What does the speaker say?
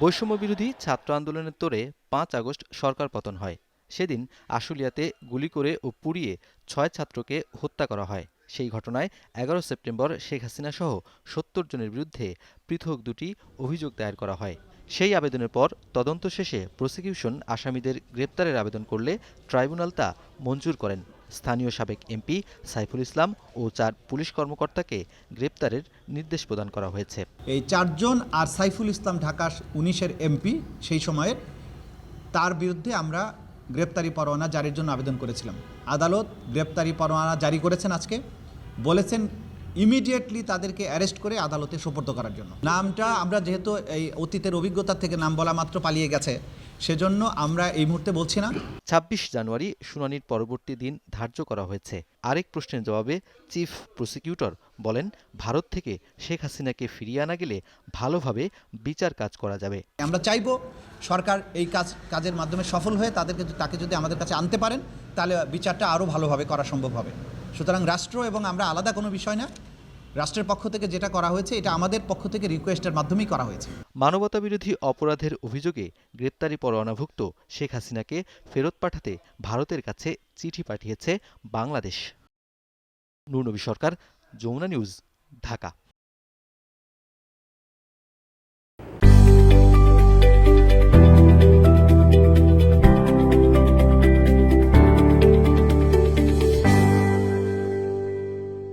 বৈষম্য বিরোধী ছাত্র আন্দোলনের তোড়ে পাঁচ আগস্ট সরকার পতন হয়। সেদিন আশুলিয়াতে গুলি করে ও পুড়িয়ে ছয় ছাত্রকে হত্যা করা হয়। সেই ঘটনায় এগারো সেপ্টেম্বর শেখ হাসিনা সহ সত্তর জনের বিরুদ্ধে পৃথক দুটি অভিযোগ দায়ের করা হয়। সেই আবেদনের পর তদন্ত শেষে প্রসিকিউশন আসামিদের গ্রেপ্তারের আবেদন করলে ট্রাইব্যুনাল তা মঞ্জুর করেন। স্থানীয় সাবেক এমপি সাইফুল ইসলাম ও চার পুলিশ কর্মকর্তাকে গ্রেপ্তারের নির্দেশ প্রদান করা হয়েছে। এই চারজন আর সাইফুল ইসলাম ঢাকা উনিশের এমপি সেই সময়ের, তার বিরুদ্ধে আমরা গ্রেপ্তারি পরোয়ানা জারির জন্য আবেদন করেছিলাম। আদালত গ্রেপ্তারি পরোয়ানা জারি করেছেন আজকে। বলেছেন ইমিডিয়েটলি তাদেরকে অ্যারেস্ট করে আদালতে সোপর্দ করার জন্য। নামটা আমরা যেহেতু এই অতীতের অভিজ্ঞতা থেকে নাম বলা মাত্র পালিয়ে গেছে সেজন্য আমরা এই মুহূর্তে বলছি না। ছাব্বিশ জানুয়ারি শুনানির পরবর্তী দিন ধার্য করা হয়েছে। আরেক প্রশ্নের জবাবে চিফ প্রসিকিউটর বলেন ভারত থেকে শেখ হাসিনাকে ফিরিয়ে আনা গেলে ভালোভাবে বিচার কাজ করা যাবে। আমরা চাইব সরকার এই কাজ কাজের মাধ্যমে সফল হয়ে তাদেরকে তাকে যদি আমাদের কাছে আনতে পারেন তাহলে বিচারটা আরও ভালোভাবে করা সম্ভব হবে। সুতরাং রাষ্ট্র এবং আমরা আলাদা কোনো বিষয় না। রাষ্ট্রের পক্ষ থেকে যেটা করা হয়েছে, এটা আমাদের পক্ষ থেকে রিকোয়েস্টের মাধ্যমেই করা হয়েছে। মানবতা বিরোধী অপরাধের অভিযোগে গ্রেপ্তারি পরোয়ানাভুক্ত শেখ হাসিনাকে ফেরত পাঠাতে ভারতের কাছে চিঠি পাঠিয়েছে বাংলাদেশ। নুরনবী সরকার, যমুনা নিউজ, ঢাকা।